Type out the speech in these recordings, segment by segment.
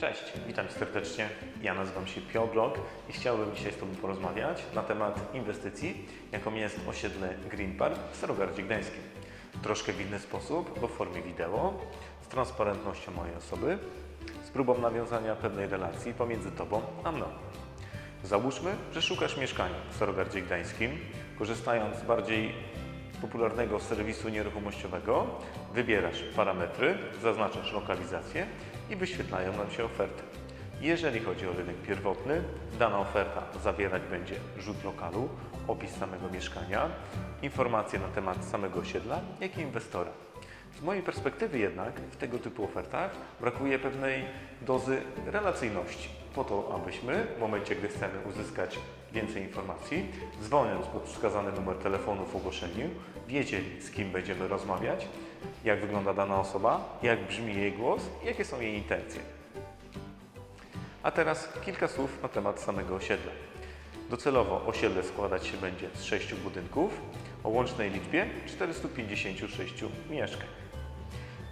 Cześć, witam serdecznie. Ja nazywam się Pioblog i chciałbym dzisiaj z Tobą porozmawiać na temat inwestycji, jaką jest osiedle Green Park w Starogardzie Gdańskim. Troszkę w inny sposób, bo w formie wideo, z transparentnością mojej osoby, z próbą nawiązania pewnej relacji pomiędzy Tobą a mną. Załóżmy, że szukasz mieszkania w Starogardzie Gdańskim, korzystając z bardziej popularnego serwisu nieruchomościowego, wybierasz parametry, zaznaczasz lokalizację i wyświetlają nam się oferty. Jeżeli chodzi o rynek pierwotny, dana oferta zawierać będzie rzut lokalu, opis samego mieszkania, informacje na temat samego osiedla, jak i inwestora. Z mojej perspektywy jednak w tego typu ofertach brakuje pewnej dozy relacyjności, po to abyśmy w momencie, gdy chcemy uzyskać więcej informacji, dzwoniąc pod wskazany numer telefonu w ogłoszeniu, wiedzieli z kim będziemy rozmawiać, jak wygląda dana osoba, jak brzmi jej głos, jakie są jej intencje. A teraz kilka słów na temat samego osiedla. Docelowo osiedle składać się będzie z sześciu budynków o łącznej liczbie 456 mieszkań.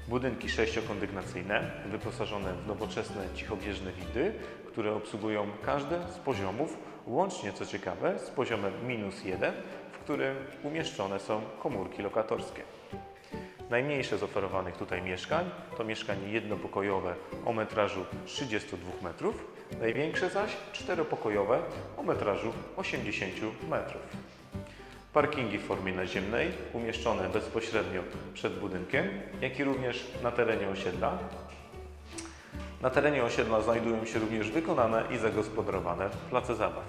Budynki sześciokondygnacyjne, wyposażone w nowoczesne cichobieżne windy, które obsługują każde z poziomów, łącznie co ciekawe z poziomem minus jeden, w którym umieszczone są komórki lokatorskie. Najmniejsze z oferowanych tutaj mieszkań to mieszkanie jednopokojowe o metrażu 32 metrów, największe zaś czteropokojowe o metrażu 80 metrów. Parkingi w formie naziemnej umieszczone bezpośrednio przed budynkiem, jak i również na terenie osiedla. Na terenie osiedla znajdują się również wykonane i zagospodarowane place zabaw.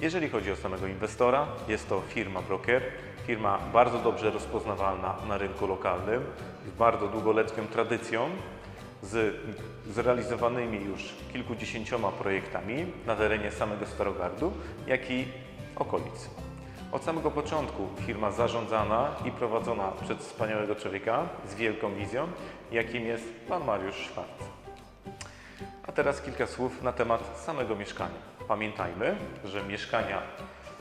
Jeżeli chodzi o samego inwestora, jest to firma broker, firma bardzo dobrze rozpoznawalna na rynku lokalnym, z bardzo długoletnią tradycją, z zrealizowanymi już kilkudziesięcioma projektami na terenie samego Starogardu, jak i okolic. Od samego początku firma zarządzana i prowadzona przez wspaniałego człowieka z wielką wizją, jakim jest pan Mariusz Szwarc. A teraz kilka słów na temat samego mieszkania. Pamiętajmy, że mieszkania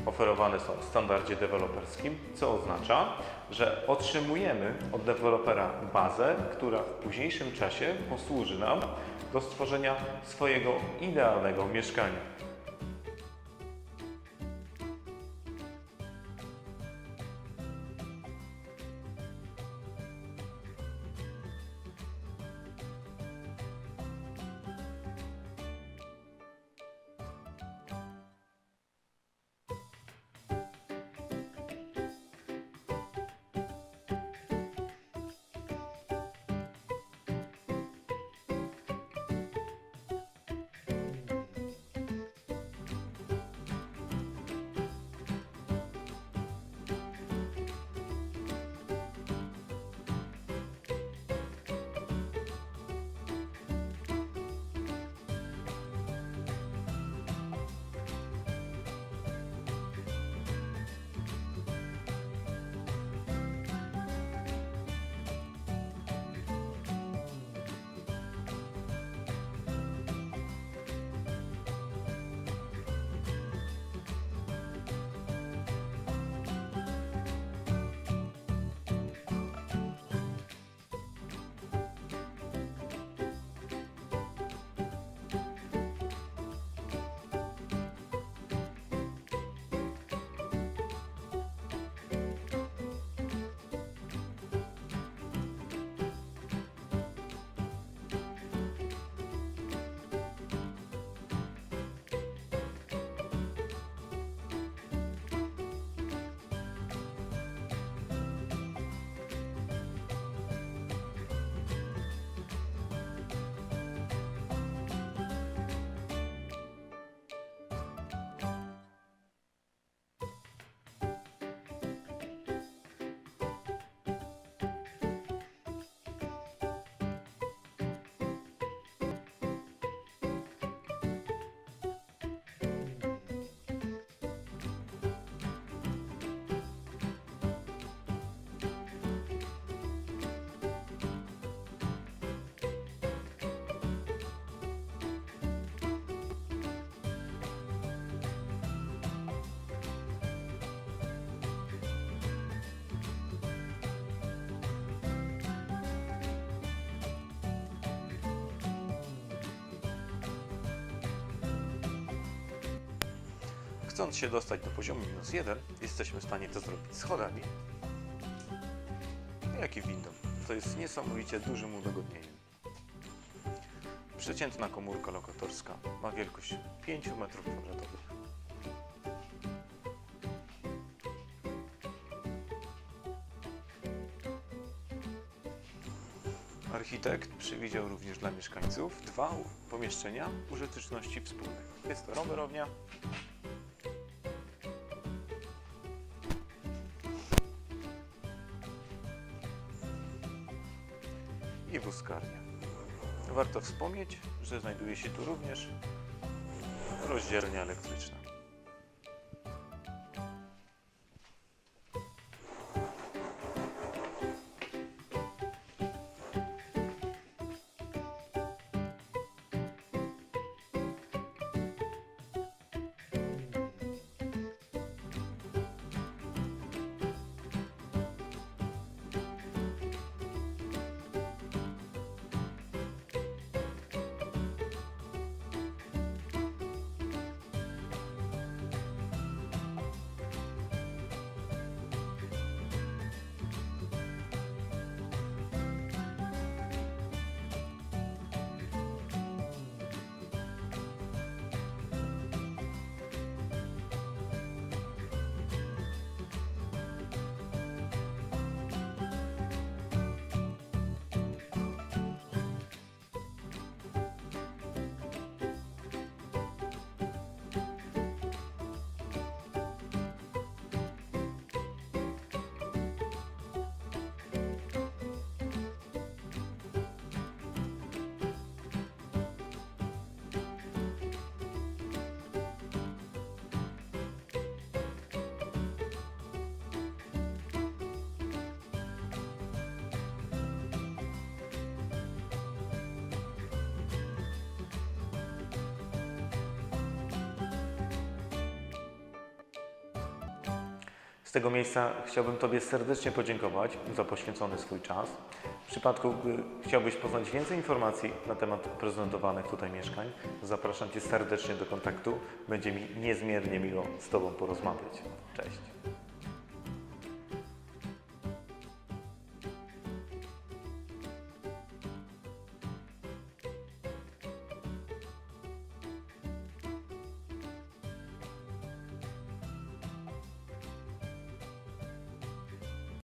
oferowane są w standardzie deweloperskim, co oznacza, że otrzymujemy od dewelopera bazę, która w późniejszym czasie posłuży nam do stworzenia swojego idealnego mieszkania. Chcąc się dostać do poziomu minus 1, jesteśmy w stanie to zrobić schodami, jak i windą. To jest niesamowicie dużym udogodnieniem. Przeciętna komórka lokatorska ma wielkość 5 m2. Architekt przewidział również dla mieszkańców dwa pomieszczenia użyteczności wspólnej. Jest to rowerownia i wózkarnia. Warto wspomnieć, że znajduje się tu również rozdzielnia elektryczna. Tego miejsca chciałbym Tobie serdecznie podziękować za poświęcony swój czas. W przypadku, gdy chciałbyś poznać więcej informacji na temat prezentowanych tutaj mieszkań, zapraszam Cię serdecznie do kontaktu. Będzie mi niezmiernie miło z Tobą porozmawiać. Cześć.